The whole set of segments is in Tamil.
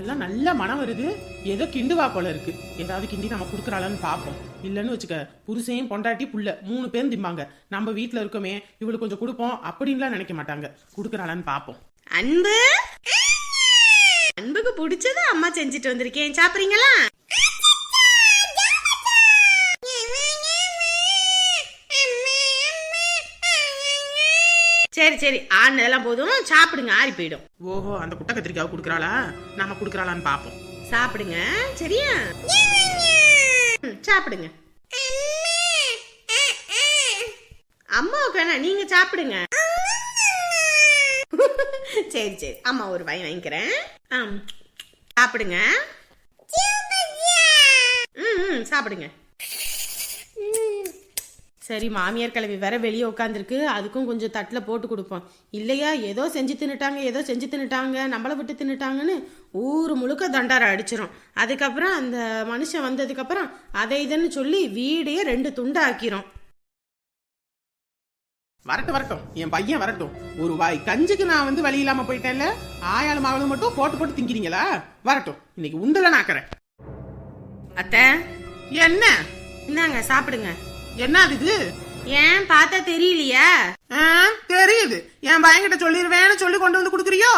எல்லாம் நல்ல மனம் வருது. ஏதோ கிண்டுவா போல இருக்கு. ஏதாவது கிண்டி நம்ம கொடுக்குறாளான்னு பார்ப்போம் இல்லைன்னு வச்சுக்க புருஷையும் பொண்டாட்டி புள்ள மூணு பேரும் திம்பாங்க. நம்ம வீட்டில் இருக்கோமே இவளுக்கு கொஞ்சம் கொடுப்போம் அப்படின்லாம் நினைக்க மாட்டாங்க. கொடுக்குறாளான்னு பார்ப்போம் அன்பு? அன்புக்கு பிடிச்சத அம்மா செஞ்சுட்டு வந்திருக்கேன். சாப்பிடுறீங்களா? சரி சரி. ஆனதெல்லாம் போதும். சாப்பிடுங்க. ஆறி போயிடும். ஓஹோ அந்த குட்டை கத்திரிக்காவை கொடுக்குறாளா? நம்ம கொடுக்குறாளான்னு பார்ப்போம் சாப்பிடுங்க. சரியா? சாப்பிடுங்க. அம்மாவுக்கு வேணாம் நீங்க சாப்பிடுங்க. சரி சரி. அம்மா ஒரு வாய் வாங்கிக்கிறேன். சாப்பிடுங்க. ம் ம், சாப்பிடுங்க. சரி மாமியார் கிளவி வேற வெளியே உட்காந்துருக்கு அதுக்கும் கொஞ்சம் தட்டில் போட்டு கொடுப்போம். இல்லையா ஏதோ செஞ்சு தின்னுட்டாங்க ஏதோ செஞ்சு தின்னுட்டாங்க நம்மளை விட்டு தின்னுட்டாங்கன்னு ஊர் முழுக்க தண்டார அடிச்சிரும். அதுக்கப்புறம் அந்த மனுஷன் வந்ததுக்கப்புறம் அதை இதுன்னு சொல்லி வீடையே ரெண்டு துண்டா ஆக்கிரும் வரட்டும் வரட்டும். என் பையன் வரட்டும். ஒரு வாய் கஞ்சுக்கு நான் வந்து வழி இல்லாம போயிட்டேன்ல. ஆயாளும் அவளும் மட்டும் போட்டு போட்டு திங்கிறீங்களா? வரட்டும். இன்னைக்கு உண்டல நாக்குறேன் அத்தை. என்ன? இந்தாங்க சாப்பிடுங்க. என்ன இது? ஏன் பார்த்தா தெரியலையா? ஆ, தெரியுது. என் பையன்கிட்ட சொல்லிடுவேன்னு சொல்லி கொண்டு வந்து கொடுக்குறியோ?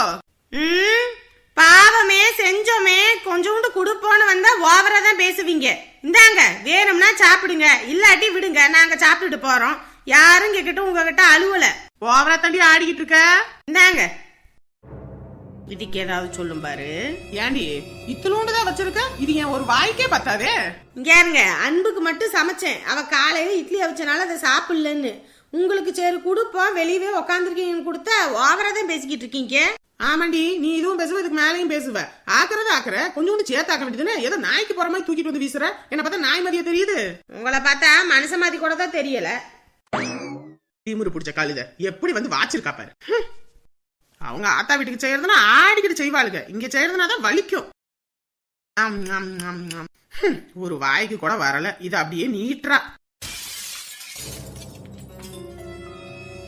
ம் பாவமே செஞ்சோமே கொஞ்சோண்டு கொடுப்போன்னு வந்தா ஓவரா தான் பேசுவீங்க. இந்தாங்க வேணும்னா சாப்பிடுங்க இல்லாட்டி விடுங்க நாங்க சாப்பிட்டுட்டு போறோம். யாரும் கேட்கட்டும் உங்ககிட்ட அலுவல ஓவரா தண்டி ஆடிக்கிட்டு இருக்க? இந்தாங்க இதுக்கு ஏதாவது சொல்லும் பாரு. ஏண்டி இத்தலோண்டு தான் வச்சிருக்க? இது என் ஒரு வாய்க்கே பத்தாதே. இங்க இருங்க அன்புக்கு மட்டும் சமைச்சேன். அவ காலையில இட்லி அவிச்சனால அதை சாப்பிடலன்னு. உங்களுக்கு சரி கொடுப்போம் வெளியவே உக்காந்துருக்கீங்கன்னு கொடுத்தா ஓவரா தான் பேசிக்கிட்டு இருக்கீங்க. ஆமாண்டி நீ இதுவும் பேசுவ இதுக்கு மேலேயும் பேசுவ. ஆக்குறது ஆக்குற கொஞ்சோண்டு சேர்த்தாக்க வேண்டியதுன்னு ஏதோ நாய்க்கு போற மாதிரி தூக்கிட்டு வந்து வீசுற. என்ன பார்த்தா நாய் மதிய தெரியுது. உங்களை பார்த்தா மனுஷ மாதிரி கூட தான் தெரியல. திமிரு பிடிச்ச காலுத எப்படி வந்து வாச்சிருக்கா பாரு. அவங்க ஆத்தா வீட்டுக்கு செய்யறதுன்னா ஆடிக்கிட்டு செய்வாளுங்க. இங்க செய்யறதுனா தான் வலிக்கும். ஆம், ஆம், ஆம், ஆம். ஹம். ஒரு வாய்க்கு கூட வரல. இது அப்படியே நீட்டுறா.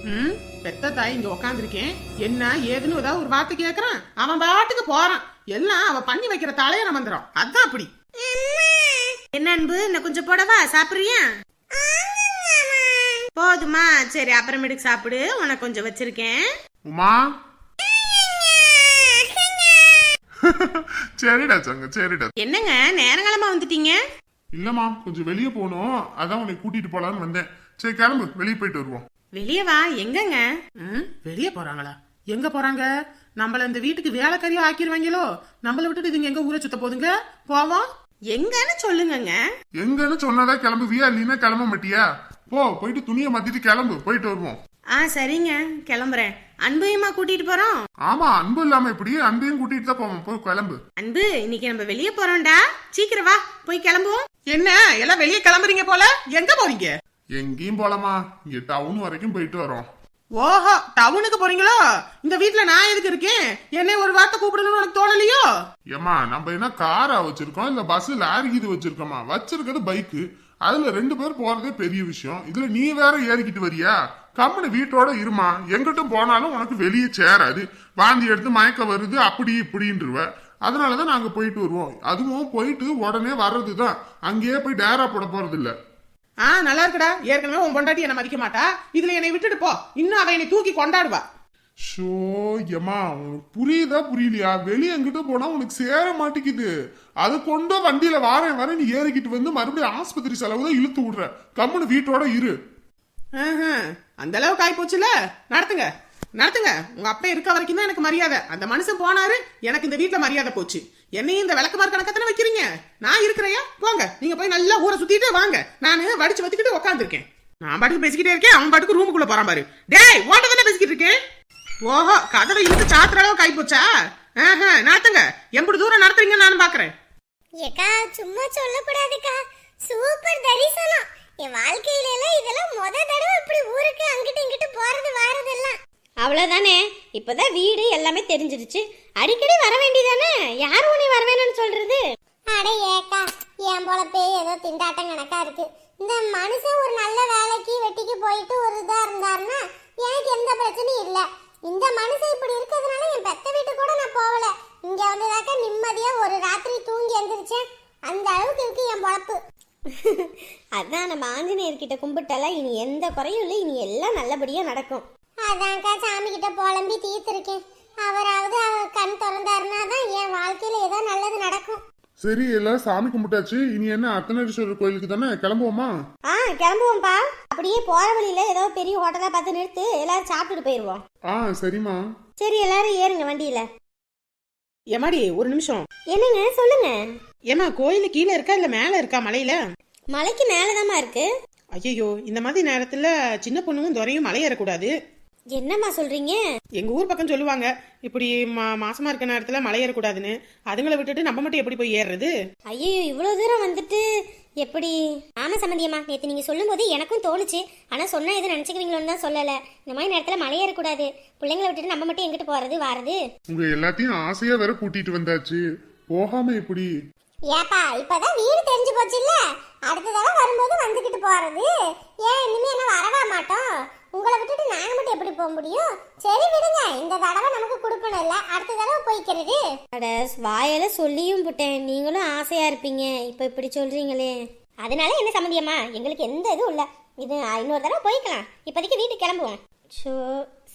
ம் பெத்த தாய் இங்க உக்காந்துருக்கேன். என்ன ஏதுன்னு ஏதாவது ஒரு வார்த்தை கேக்குறான்? அவன் பாட்டுக்கு போறான். எல்லாம் அவன் பண்ணி வைக்கிற தலைய மந்திரம் அதான் அப்படி. என்ன அன்பு? இன்னும் கொஞ்சம் போடவா? சாப்பிடுறியா? போதுமா. சரி அப்புறமேட்டுக்கு சாப்பிடு. உனக்கு கொஞ்சம் வச்சிருக்கேன். உமா? சரிடா சங்க சரிடா. என்னங்க நேரங்காலமா வந்துட்டீங்க? இல்லம்மா கொஞ்சம் வெளியே போகணும். அதான் உன்னை கூட்டிட்டு போலான்னு வந்தேன். சரி கிளம்பு. வெளியே போயிட்டு வருவோம். வெளியே வா எங்கங்க? ம், வெளிய போறாங்களா? எங்க போறாங்க? நம்மள இந்த வீட்டுக்கு வேலைக்காரியா ஆக்கிடுவாங்களோ? நம்மள விட்டுட்டு இதுங்க எங்க ஊரை சுத்த போதுங்க போவோம். எங்கன்னு சொல்லுங்கங்க. எங்கன்னு சொன்னாதான் கிளம்புவியா? இல்லைன்னா கிளம்ப மாட்டியா? போ போயிட்டு துணியை மாத்திட்டு கிளம்பு. போயிட்டு வருவோம். ஆ சரிங்க. கிளம்புறேன். அன்பையுமா கூட்டிட்டு போறோம்? ஆமா அன்பு இல்லாம இப்படி அன்பையும் கூட்டிட்டு தான் போவோம். போய் கிளம்பு. அன்பு இன்னைக்கு நம்ம வெளியே போறோம்டா. சீக்கிரம் வா. போய் கிளம்புவோம். என்ன? எல்லாம் வெளியே கிளம்புறீங்க போல? எங்க போறீங்க? எங்கேயும் போலாமா? இங்க டவுன் வரைக்கும் போயிட்டு வரோம். ஓஹோ டவுனுக்கு போறீங்களோ? இந்த வீட்ல நான் எதுக்கு இருக்கேன்? என்னை ஒரு வார்த்தை கூப்பிடணும்னு உனக்கு தோணலையோ? ஏமா நம்ம என்ன காரா வச்சிருக்கோம்? இல்ல பஸ் லாரி இது வச்சிருக்கோமா? வச்சிருக்கிறது பைக்கு அதுல ரெண்டு பேர் போறதே பெரிய விஷயம். இதுல நீ வேற ஏறிக்கிட்டு வரியா? கம்முனு வீட்டோட இருமா. எங்கிட்டும் போனாலும் உனக்கு வெளியே சேராது. வாந்தி எடுத்து மயக்க வருது அப்படி இப்படின்றுவ. அதனாலதான் நாங்க போயிட்டு வருவோம். அதுவும் போயிட்டு உடனே வர்றதுதான். அங்கேயே போய் டேரா போட போறது இல்ல ஆ நல்லா இருக்குடா. ஏற்கனவே உன் பொண்டாட்டி என்ன மதிக்க மாட்டா. இதுல என்னை விட்டுட்டு போ. இன்னும் அவ என்னை தூக்கி கொண்டாடுவா. ஷோ உனக்கு புரியுதா புரியலையா? வெளியே எங்கிட்ட போனா உனக்கு சேர மாட்டேங்குது அது கொண்டு வண்டியில வாரேன் வரேன் நீ ஏறிக்கிட்டு வந்து மறுபடியும் ஆஸ்பத்திரி செலவு தான் இழுத்து விடுற. கம்முனு வீட்டோட இரு. அந்த அளவுக்கு ஆகி போச்சுல நடத்துங்க நடத்துங்க. உங்க அப்பா இருக்க வரைக்கும் தான் எனக்கு மரியாதை. அந்த மனுஷன் போனாரு எனக்கு இந்த வீட்டுல மரியாதை போச்சு. என்னையும் இந்த விளக்குமார் கணக்கத்தானே வைக்கிறீங்க? நான் இருக்கிறையா? போங்க நீங்க போய் நல்லா ஊரை சுத்திட்டு வாங்க. நானு வடிச்சு வச்சுக்கிட்டு உட்காந்துருக்கேன் நான் பாட்டுக்கு பேசிக்கிட்டே இருக்கேன் அவன் பாட்டுக்கு ரூமுக்குள்ள போறான் பாரு. டேய் ஓட்ட தானே பேசிக்கிட்டு இருக்கேன்? ஓஹோ கதவை இழுத்து சாத்துற அளவுக்கு ஆயிப்போச்சா? போச்சா ஆஹா நடத்துங்க. எம்படி தூரம் நடத்துறீங்கன்னு நானும் பாக்குறேன். ஏக்கா சும்மா சொல்லக்கூடாதுக்கா. சூப்பர் தரிசனம். என் வாழ்க்கையில எல்லாம் இதெல்லாம் முத தடவை இப்படி ஊருக்கு அங்கிட்டு இங்கிட்டு போறது வாரதெல்லாம். அவ்வளோதானே இப்போதான் வீடு எல்லாமே தெரிஞ்சிருச்சு. அடிக்கடி வர வேண்டியதானே? யார் உன்னை வர வேணும்னு சொல்றது? அட ஏக்கா என் பொழப்பே ஏதோ திண்டாட்டம் கணக்கா இருக்கு. இந்த மனுஷன் ஒரு நல்ல வேலைக்கு வெட்டிக்கு போயிட்டு ஒரு இதா இருந்தாருன்னா எனக்கு எந்த பிரச்சனையும் இல்ல. இந்த மனுஷன் இப்படி இருக்கிறதுனால என் பெத்த வீட்டு கூட நான் போகல. இங்க இங்க வந்ததாக்க நிம்மதியா ஒரு ராத்திரி தூங்கி எந்திரிச்சேன். அந்த அளவுக்கு இருக்கு என் பொழப்பு. அதான் நம்ம ஆஞ்சநேயர்கிட்ட கும்பிட்டால இனி எந்த குறையும் இல்லை இனி எல்லாம் நல்லபடியா நடக்கும். அதான்க்கா சாமி கிட்ட புலம்பி தீர்த்திருக்கேன். அவராவது அவர் கண் திறந்தாருன்னா தான் என் வாழ்க்கையில ஏதோ நல்லது நடக்கும். சரி எல்லாம் சாமி கும்பிட்டாச்சு. இனி என்ன அர்த்தநாரீஸ்வரர் கோயிலுக்கு தானே கிளம்புவோமா? ஆ கிளம்புவோம்ப்பா. அப்படியே போற வழியில ஏதோ பெரிய ஹோட்டலா பார்த்து நிறுத்து எல்லாரும் சாப்பிட்டுட்டு போயிருவோம். ஆ சரிம்மா. சரி எல்லாரும் ஏறுங்க வண்டியில. ஏமாடி ஒரு நிமிஷம். என்னங்க சொல்லுங்க. ஏமா கோயில் கீழே இருக்கா இல்ல மேல இருக்கா மலையில? மலைக்கு மேலதாம்மா இருக்கு. ஐயோ இந்த மாதிரி நேரத்துல சின்ன பொண்ணுங்க துறையும் மலை ஏறக்கூடாது. என்னம்மா சொல்றீங்க? எங்க ஊர் பக்கம் சொல்லுவாங்க இப்படி மா மாசமா இருக்க நேரத்துல மலை ஏறக்கூடாதுன்னு. அதுங்களை விட்டுட்டு நம்ம மட்டும் எப்படி போய் ஏறுறது? ஐயோ இவ்வளவு தூரம் வந்துட்டு எப்படி? ஆமா சம்மந்தியம்மா நேத்து நீங்க சொல்லும்போது எனக்கும் தோணுச்சு. ஆனா சொன்னா எதுவும் நினைச்சுக்கிறீங்களோன்னு தான் சொல்லல. இந்த மாதிரி நேரத்துல மலை ஏறக்கூடாது. பிள்ளைங்களை விட்டுட்டு நம்ம மட்டும் எங்கிட்டு போறது வாரது? உங்க எல்லாத்தையும் ஆசையா வேற கூட்டிட்டு வந்தாச்சு. போகாம எப்படி? ஏப்பா இப்பதான் வீடு தெரிஞ்சு போச்சு இல்ல அடுத்த தடவை வரும்போது வந்துகிட்டு போறது. ஏன் இனிமே என்ன வரவா மாட்டோம்? உங்களை விட்டுட்டு நாங்க மட்டும் எப்படி போக முடியும்? சரி விடுங்க இந்த தடவை நமக்கு கொடுக்கணும் இல்ல. அடுத்த தடவை போய்க்கிறது. அட வாயால சொல்லியும் புட்டேன். நீங்களும் ஆசையா இருப்பீங்க. இப்ப இப்படி சொல்றீங்களே. அதனால என்ன சம்மந்தியம்மா? எங்களுக்கு எந்த இதுவும் இல்ல. இது இன்னொரு தடவை போய்க்கலாம். இப்போதைக்கு வீட்டுக்கு கிளம்புவோம். ஸோ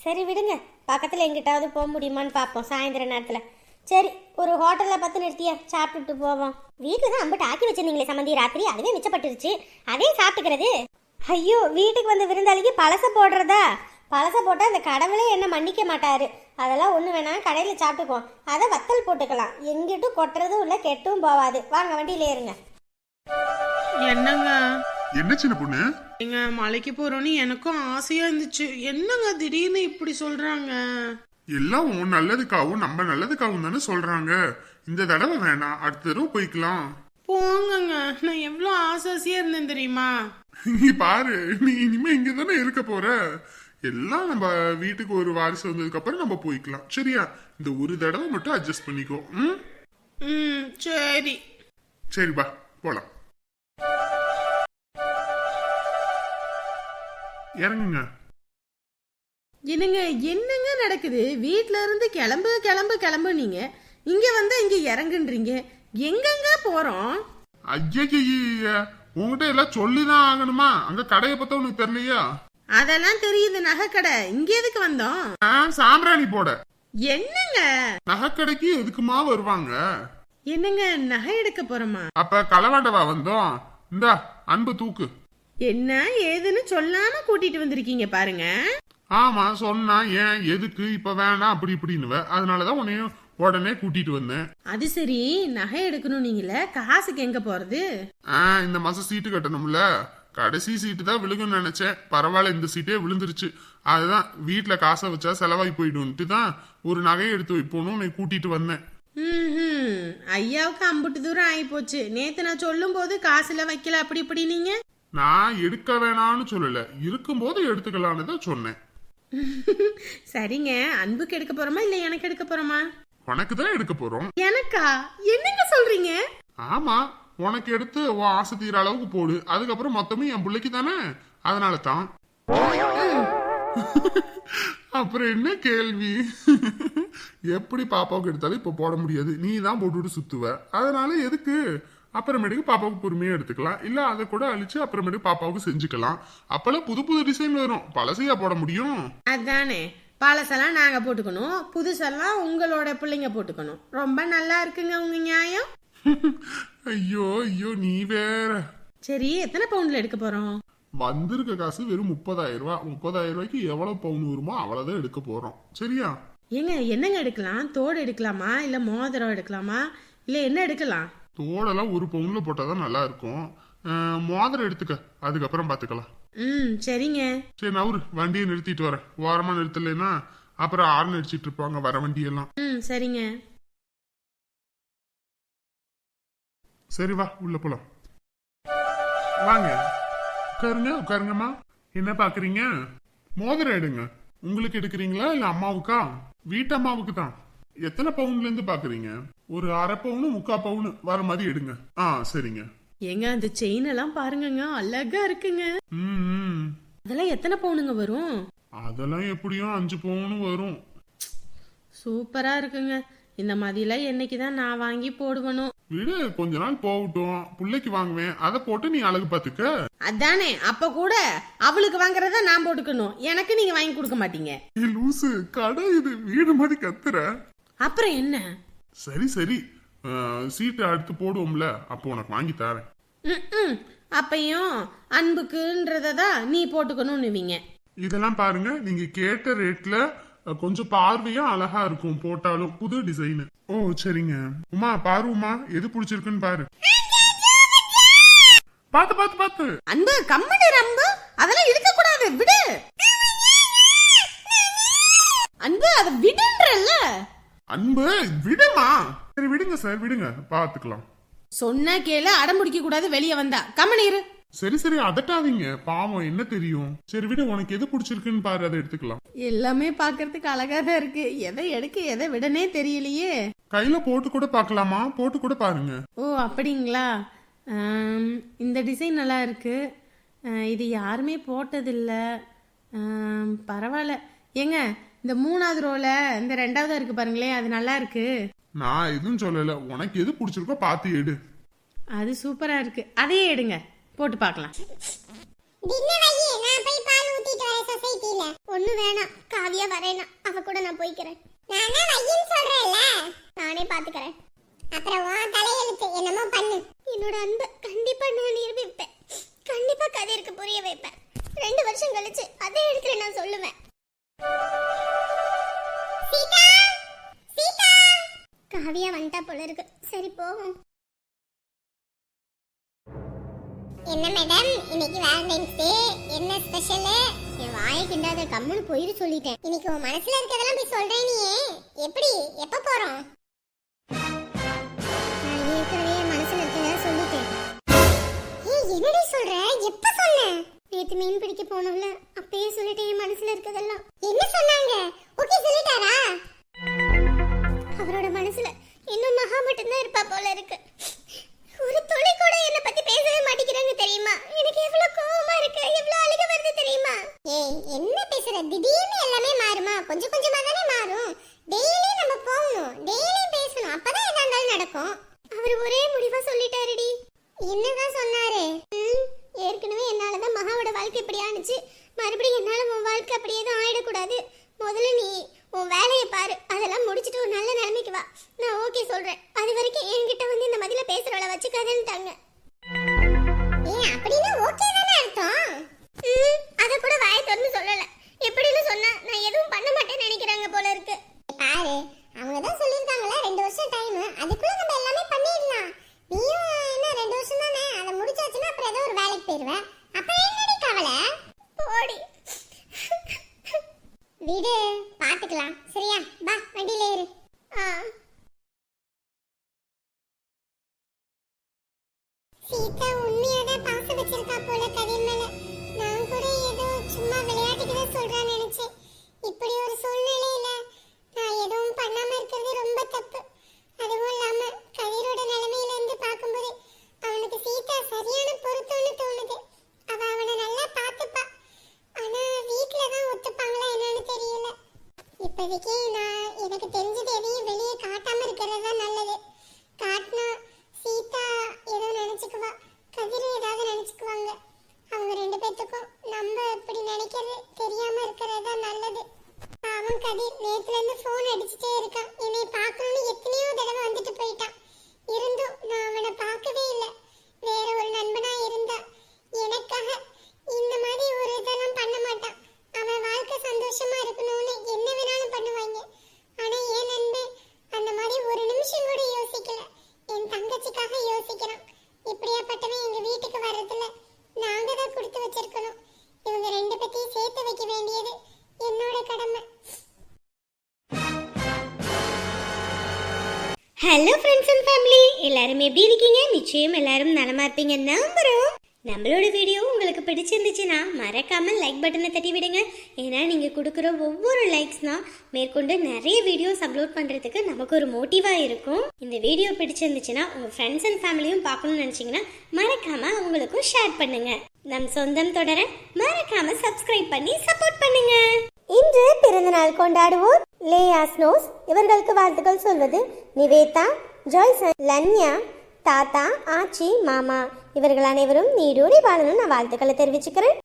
சரி விடுங்க. பக்கத்துல எங்கிட்டாவது போக முடியுமான்னு பார்ப்போம் சாயந்தர நேரத்துல. சரி ஒரு ஹோட்டல்ல பார்த்து நிறுத்தியா? சாப்பிட்டுட்டு போவோம். வீட்டில் தான் அம்பிட்டு ஆக்கி வச்சிருந்தீங்களே சம்மந்தி ராத்திரி. அதுவே மிச்சப்பட்டுருச்சு. அதையும் சாப்பிட்டுக்கிறது. ஐயோ வீட்டுக்கு வந்த விருந்தாளிக்கு பழச போடுறதா? பழச போட்டால் அந்த கடவுளே என்ன மன்னிக்க மாட்டாரு. அதெல்லாம் ஒன்று வேணாம் கடையில் சாப்பிட்டுக்குவோம். அதை வத்தல் போட்டுக்கலாம். எங்கிட்டும் கொட்டுறதும் இல்லை கெட்டும் போவாது. வாங்க வண்டியில ஏறுங்க. என்னங்க? என்ன சின்ன பொண்ணு? எங்க மலைக்கு போறோன்னு எனக்கும் ஆசையா இருந்துச்சு. என்னங்க திடீர்னு இப்படி சொல்றாங்க? எல்லாம் உன் நல்லதுக்காகவும் நம்ம நல்லதுக்காகவும் தானே சொல்றாங்க. இந்த தடவை வேணாம் அடுத்த தடவை போய்க்கலாம். போங்கங்க நான் எவ்வளவு ஆசாசியா இருந்தேன் தெரியுமா? நீ பாரு நீ இனிமே இங்க தானே இருக்க போற? எல்லாம் நம்ம வீட்டுக்கு ஒரு வாரிசு வந்ததுக்கு அப்புறம் நம்ம போய்க்கலாம். சரியா? இந்த ஒரு தடவை மட்டும் அட்ஜஸ்ட் பண்ணிக்கோ ம்? ம் சரி. சரி பா போலாம். இறங்குங்க. என்னங்க என்னங்க நடக்குது? வீட்ல இருந்து கிளம்பு கிளம்பு கிளம்பு நீங்க. இங்க வந்து இங்க இறங்குன்றீங்க. எங்கெங்க போறோம்? ஐயய்ய உங்ககிட்ட எல்லாம் சொல்லிதான் ஆகணுமா? அங்க கடையை பார்த்தா உனக்கு தெரியலையா? அதெல்லாம் தெரியுது நகைக்கடை. இங்க எதுக்கு வந்தோம்? சாம்பிராணி போட. என்னங்க? நகைக்கடைக்கு எதுக்குமா வருவாங்க? என்னங்க நகை எடுக்க போறோமா? அப்ப களவாண்டவா வந்தோம். இந்தா அன்பு தூக்கு. என்ன ஏதுன்னு சொல்லாம கூட்டிட்டு வந்திருக்கீங்க பாருங்க. ஆமா சொன்னா ஏன் எதுக்கு இப்ப வேணாம் அப்படி இப்படின்னுவ. அதனாலதான் உன்னையும் உடனே கூட்டிட்டு வந்தேன். அது சரி நகை எடுக்கணும் நீங்கள. காசுக்கு எங்க போறது? ஆ இந்த மாசம் சீட்டு கட்டணும்ல. கடைசி சீட்டு தான் விழுகும்னு நினைச்சேன். பரவாயில்ல இந்த சீட்டே விழுந்துருச்சு. அதுதான் வீட்டுல காசை வச்சா செலவாகி போயிடும்ட்டு தான் ஒரு நகையை எடுத்து வைப்போன்னு உன்னை கூட்டிட்டு வந்தேன். ஐயாவுக்கு அம்புட்டு தூரம் ஆகி போச்சு நேத்து நான் சொல்லும் போது காசுல வைக்கல அப்படி இப்படி நீங்க? நான் எடுக்க வேணாம்னு சொல்லல. இருக்கும்போது எடுத்துக்கலான்னு தான் சொன்னேன். சரிங்க. அன்புக்கு எடுக்க போறோமா இல்ல எனக்கு எடுக்க போறோமா? உனக்கு தான் எடுக்க போறோம். எனக்கா? என்னங்க சொல்றீங்க? ஆமா உனக்கு எடுத்து உன் ஆசை தீர அளவுக்கு போடு. அதுக்கப்புறம் மொத்தமும் என் பிள்ளைக்கு தானே? அதனால தான். அப்புறம் என்ன கேள்வி? எப்படி பாப்பாவுக்கு எடுத்தாலும் இப்ப போட முடியாது. நீ தான் போட்டுட்டு சுத்துவ. அதனால எதுக்கு? அப்புறமேட்டுக்கு பாப்பாவுக்கு பொறுமையா எடுத்துக்கலாம். இல்ல அதை கூட அழிச்சு அப்புறமேட்டுக்கு பாப்பாவுக்கு செஞ்சுக்கலாம். அப்பெல்லாம் புது புது டிசைன் வரும். பழசையா போட முடியும். அதானே. பழசெல்லாம் நாங்க போட்டுக்கணும். புதுசெல்லாம் உங்களோட பிள்ளைங்க போட்டுக்கணும். ரொம்ப நல்லா இருக்குங்க உங்க நியாயம். ஐயோ ஐயோ நீ வேற. சரி எத்தனை பவுண்ட்ல எடுக்க போறோம்? வந்திருக்க காசு வெறும் முப்பதாயிரம் ரூபாய் முப்பதாயிரம் ரூபாய்க்கு எவ்வளவு பவுன் வருமோ அவ்வளவுதான் எடுக்க போறோம். சரியா? ஏங்க என்னங்க எடுக்கலாம்? தோடு எடுக்கலாமா? இல்ல மோதிரம் எடுக்கலாமா? இல்ல என்ன எடுக்கலாம்? தோடெல்லாம் ஒரு பவுன்ல போட்டாதான் நல்லா இருக்கும் மோதிரம் எடுத்துக்க. அதுக்கப்புறம் பாத்துக்கலாம். ம் சரிங்க. சரி நவுரு வண்டியை நிறுத்திட்டு வரேன். ஓரமா நிறுத்தலைன்னா அப்புறம் ஆர்ன் அடிச்சிட்டு இருப்பாங்க வர வண்டியெல்லாம். ம் சரிங்க. சரி வா உள்ள போலாம். வாங்க. உட்காருங்க உட்காருங்கம்மா. என்ன பாக்குறீங்க? மோதிரம் எடுங்க. உங்களுக்கு எடுக்கிறீங்களா இல்ல அம்மாவுக்கா? வீட்டு அம்மாவுக்கு தான் எத்தனை பவுன்ல இருந்து பாக்குறீங்க? ஒரு அரை பவுனு முக்கா பவுனு வர மாதிரி எடுங்க. ஆ சரிங்க. ஏங்க அந்த செயின் எல்லாம் பாருங்கங்க அழகா இருக்குங்க. ம், அதெல்லாம் எத்தனை பவுனுங்க வரும்? அதெல்லாம் எப்படியும் அஞ்சு பவுனு வரும். சூப்பரா இருக்குங்க. இந்த மாதிரிலாம் என்னைக்கு தான் நான் வாங்கி போடுவனும் விடு கொஞ்ச நாள் போகட்டும். பிள்ளைக்கு வாங்குவேன். அதை போட்டு நீ அழகு பாத்துக்க அதானே அப்ப கூட அவளுக்கு வாங்குறத நான் போட்டுக்கணும். எனக்கு நீங்க வாங்கி கொடுக்க மாட்டீங்க. ஏய், லூசு கடை இது வீடு மாதிரி கத்துற. அப்புறம் என்ன? சரி சரி. சீட்டை அடுத்து போடுவோம்ல. அப்போ உனக்கு வாங்கி தரேன். ம்ம். அப்பையும் அன்புக்குன்றத தான் நீ போட்டுக்கணும்னுவீங்க இதெல்லாம் பாருங்க. நீங்க கேட்ட ரேட்ல கொஞ்சம் பார்வையா அழகா இருக்கும் போட்டாலும் புது டிசைன் ஓ சரிங்க. உமா பாரு உமா. எது பிடிச்சிருக்குன்னு பாரு. பாத்து பாத்து பாத்து அன்பு கம்மனு ரம்பு அதெல்லாம் இருக்க கூடாது விடு. அன்பு அதை விடுன்றல்ல. அன்பு விடுமா? சரி விடுங்க சார் விடுங்க. பாத்துக்கலாம் சொன்னா கேளு அடம்பிடிக்க கூடாது வெளியே வந்தா. கம்மனு இரு. சரி சரி அதட்டாதீங்க. பாவம் என்ன தெரியும்? சரி விடு உனக்கு எது பிடிச்சிருக்குன்னு பாரு அதை எடுத்துக்கலாம். எல்லாமே பாக்குறதுக்கு அழகா தான் இருக்கு. எதை எடுக்க எதை விடனே தெரியலையே. கையில போட்டு கூட பார்க்கலாமா? போட்டு கூட பாருங்க. ஓ அப்படிங்களா? ஆம், இந்த டிசைன் நல்லா இருக்கு. ஆ, இது யாருமே போட்டதில்ல. ஆம், பரவாயில்ல. ஏங்க இந்த மூணாவது ரோல இந்த ரெண்டாவதா இருக்கு பாருங்களேன் அது நல்லா இருக்கு. நான் எதுவும் சொல்லல. உனக்கு எது பிடிச்சிருக்கோ பார்த்து எடு. அது சூப்பரா இருக்கு. அதையே எடுங்க. போட்டு பார்க்கலாம். தின்ன வையே நான் போய் பால் ஊத்திட்டு வரேன் சொசைட்டில. ஒண்ணு வேணாம். காவியா வரேனா அவ கூட நான் போய்க்கிறேன். நான் வையின்னு சொல்றேன்ல. நானே பாத்துக்கறேன். அப்புறம் உன் தலையெழுத்து என்னமோ பண்ணு. என்னோட அன்பை கண்டிப்பா நான் நிரூபிப்பேன். கண்டிப்பா கதிருக்கு புரிய வைப்பேன். ரெண்டு வருஷம் கழிச்சு அதே இடத்துல நான் சொல்லுவேன். காவியா வந்துட்டா போல இருக்கு. சரி போவோம். என்ன மேடம் இன்னைக்கு வேலண்டைன்ஸ் டே என்ன ஸ்பெஷல் என் வாயை கிண்டாத கம்முன்னு போயிரு சொல்லிட்டேன். இன்னைக்கு உன் மனசுல இருக்கதெல்லாம் போய் சொல்றேன் நீ எப்படி? எப்ப போறோம்? நான் ஏற்கனவே என் மனசுல இருக்கதா சொல்லிட்டேன். ஏய் என்னடி சொல்ற? எப்ப சொன்ன? நேத்து மீன் பிடிக்க போனோம்ல அப்பயே சொல்லிட்டேன் என் மனசுல இருக்கதெல்லாம். என்ன சொன்னாங்க? ஓகே சொல்லிட்டாரா? அவரோட மனசுல இன்னும் மகா மட்டும்தான் இருப்பா போல இருக்கு. சீதா தான் பாசம் வச்சிருக்கா போல கதிர் மேல. நான் கூட ஏதோ சும்மா விளையாட்டுக்கு தான் சொல்றான்னு நினைச்சேன். இப்படி ஒரு சூழ்நிலையில நான் எதுவும் பண்ணாம இருக்கிறது ரொம்ப தப்பு. அதுவும் இல்லாம கதிரோட நிலைமையில இருந்து பார்க்கும்போது அவனுக்கு சீதா சரியான பொருத்தம்னு தோணுது. அவ அவனை நல்லா பார்த்துப்பா. ஆனா வீட்ல தான் ஒத்துப்பாங்களா என்னன்னு தெரியல. இப்போதைக்கு நான் எனக்கு எல்லாரும் எப்படி இருக்கீங்க? நிச்சயம் எல்லாரும் நலமா இருப்பீங்க நம்புறோம். நம்மளோட வீடியோ உங்களுக்கு பிடிச்சிருந்துச்சுன்னா மறக்காம லைக் பட்டனை தட்டி விடுங்க. ஏன்னா நீங்கள் கொடுக்குற ஒவ்வொரு லைக்ஸ்னா மேற்கொண்டு நிறைய வீடியோஸ் அப்லோட் பண்ணுறதுக்கு நமக்கு ஒரு மோட்டிவாக இருக்கும். இந்த வீடியோ பிடிச்சிருந்துச்சுன்னா உங்கள் ஃப்ரெண்ட்ஸ் அண்ட் ஃபேமிலியும் பார்க்கணும்னு நினச்சிங்கன்னா மறக்காம அவங்களுக்கும் ஷேர் பண்ணுங்க. நம் சொந்தம் தொடர மறக்காம சப்ஸ்கிரைப் பண்ணி சப்போர்ட் பண்ணுங்க. இன்று பிறந்தநாள் கொண்டாடுவோர் லேயா ஸ்னோஸ் இவர்களுக்கு வாழ்த்துக்கள் சொல்வது நிவேதா ஜாய்சன் லன்யா தாத்தா ஆச்சி மாமா. இவர்கள் அனைவரும் நீடூடி வாழணும் நான் வாழ்த்துக்களை தெரிவிச்சுக்கிறேன்.